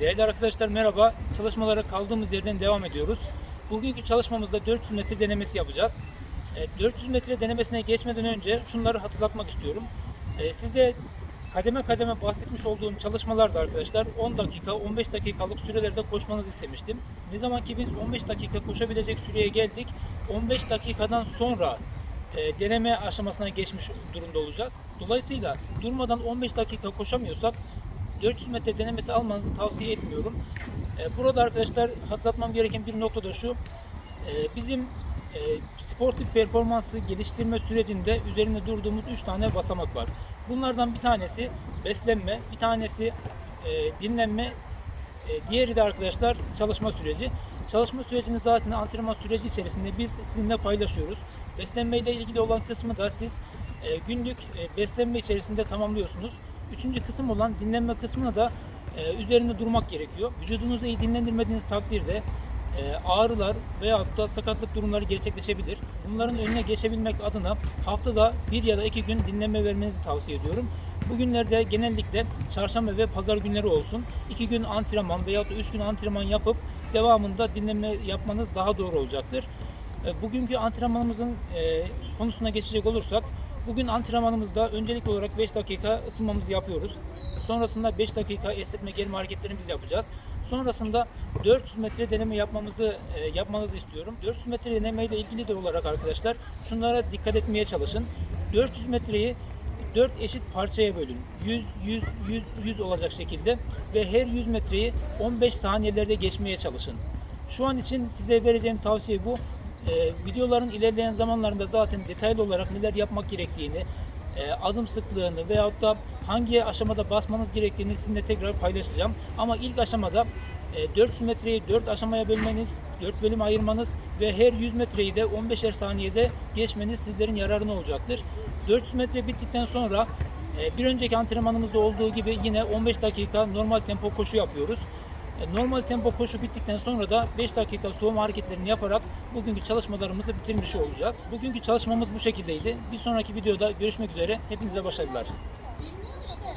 Değerli arkadaşlar merhaba. Çalışmalara kaldığımız yerden devam ediyoruz. Bugünkü çalışmamızda 400 metre denemesi yapacağız. E, 400 metre denemesine geçmeden önce şunları hatırlatmak istiyorum. E, Size kademe kademe bahsetmiş olduğum çalışmalarda arkadaşlar 10 dakika 15 dakikalık sürelerde koşmanızı istemiştim. Ne zaman ki biz 15 dakika koşabilecek süreye geldik 15 dakikadan sonra e, deneme aşamasına geçmiş durumda olacağız. Dolayısıyla durmadan 15 dakika koşamıyorsak 400 metre denemesi almanızı tavsiye etmiyorum. E, Burada arkadaşlar hatırlatmam gereken bir nokta da şu. E, Bizim e, sportif performansı geliştirme sürecinde üzerinde durduğumuz 3 tane basamak var. Bunlardan bir tanesi beslenme, bir tanesi dinlenme, e, diğeri de arkadaşlar çalışma süreci. Çalışma sürecini zaten antrenman süreci içerisinde biz sizinle paylaşıyoruz. Beslenme ile ilgili olan kısmı da siz e, günlük e, beslenme içerisinde tamamlıyorsunuz. Üçüncü kısım olan dinlenme kısmına da e, üzerinde durmak gerekiyor. Vücudunuzu iyi dinlendirmediğiniz takdirde e, ağrılar veyahut da sakatlık durumları gerçekleşebilir. Bunların önüne geçebilmek adına haftada bir ya da iki gün dinlenme vermenizi tavsiye ediyorum. Bugünlerde genellikle çarşamba ve pazar günleri olsun. iki gün antrenman veyahut da üç gün antrenman yapıp devamında dinlenme yapmanız daha doğru olacaktır. Bugünkü antrenmanımızın konusuna geçecek olursak Bugün antrenmanımızda öncelikli olarak 5 dakika ısınmamızı yapıyoruz. Sonrasında 5 dakika esnetme germe hareketlerimizi yapacağız. Sonrasında 400 metre deneme yapmamızı e, yapmanızı istiyorum. 400 metre deneme ile ilgili de olarak arkadaşlar şunlara dikkat etmeye çalışın. 400 metreyi 4 eşit parçaya bölün. 100, 100, 100, 100 olacak şekilde ve her 100 metreyi 15 saniyelerde geçmeye çalışın. Şu an için size vereceğim tavsiye bu. Ee, videoların ilerleyen zamanlarında zaten detaylı olarak neler yapmak gerektiğini, e, adım sıklığını veyahut da hangi aşamada basmanız gerektiğini sizinle tekrar paylaşacağım. Ama ilk aşamada e, 400 metreyi 4 aşamaya bölmeniz, 4 bölüm ayırmanız ve her 100 metreyi de 15'er saniyede geçmeniz sizlerin yararına olacaktır. 400 metre bittikten sonra e, bir önceki antrenmanımızda olduğu gibi yine 15 dakika normal tempo koşu yapıyoruz. E, Normal tempo koşu bittikten sonra da 5 dakika soğuma hareketlerini yaparak bugünkü çalışmalarımızı bitirmiş olacağız. Bugünkü çalışmamız bu şekildeydi. Bir sonraki videoda görüşmek üzere. Hepinize başarılar.